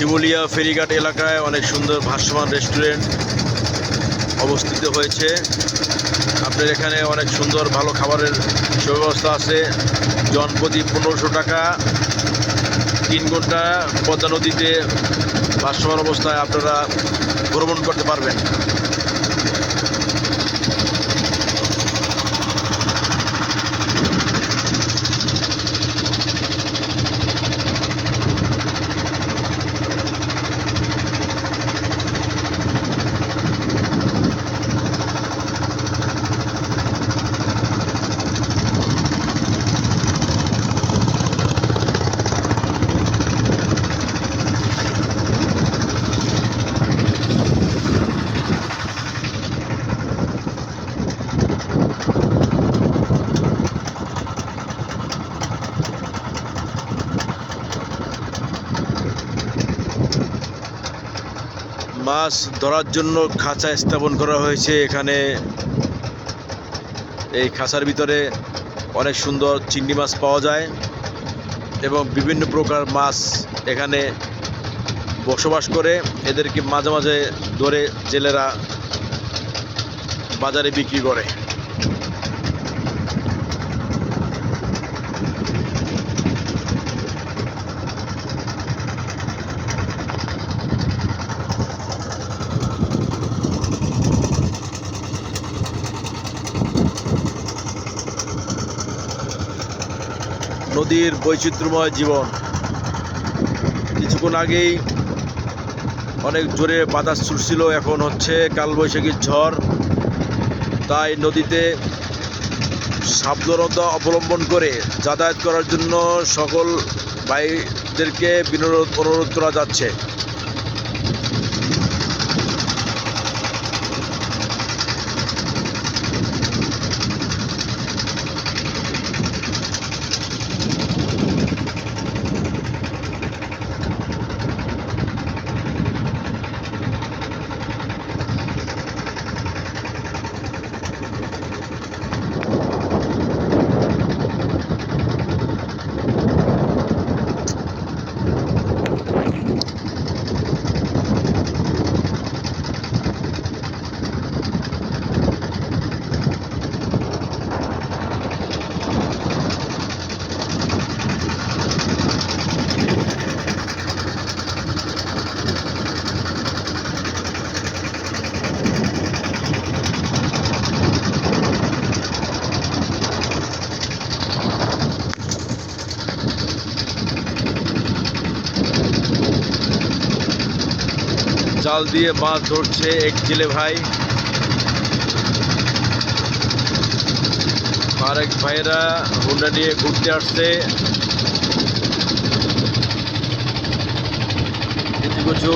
শিমুলিয়া ফেরিঘাট এলাকায় অনেক সুন্দর ভাসমান রেস্টুরেন্ট অবস্থিত হয়েছে। আপনার এখানে অনেক সুন্দর ভালো খাবারের সুব্যবস্থা আছে। জনপ্রতি পনেরোশো টাকা। তিন ঘণ্টা পদ্মা নদীতে ভাসমান অবস্থায় আপনারা ভ্রমণ করতে পারবেন। মাছ ধরার জন্য খাঁচা স্থাপন করা হয়েছে। এখানে এই খাঁচার ভিতরে অনেক সুন্দর চিংড়ি মাছ পাওয়া যায় এবং বিভিন্ন প্রকার মাছ এখানে বসবাস করে। এদেরকে মাঝে মাঝে ধরে জেলেরা বাজারে বিক্রি করে। নদীর বৈচিত্র্যময় জীবন। কিছুক্ষণ আগেই অনেক জোরে বাতাস ছুটছিল এখন হচ্ছে কালবৈশাখীর ঝড়। তাই নদীতে সাবধানতা অবলম্বন করে যাতায়াত করার জন্য সকল ভাইদেরকে বিনোদ, অনুরোধ করা যাচ্ছে। জাল দিয়ে মাছ ধরছে এক জেলে ভাই। আরেক ভাইরা হুন্ডা নিয়ে ঘুরতে আসছে। কিছু কিছু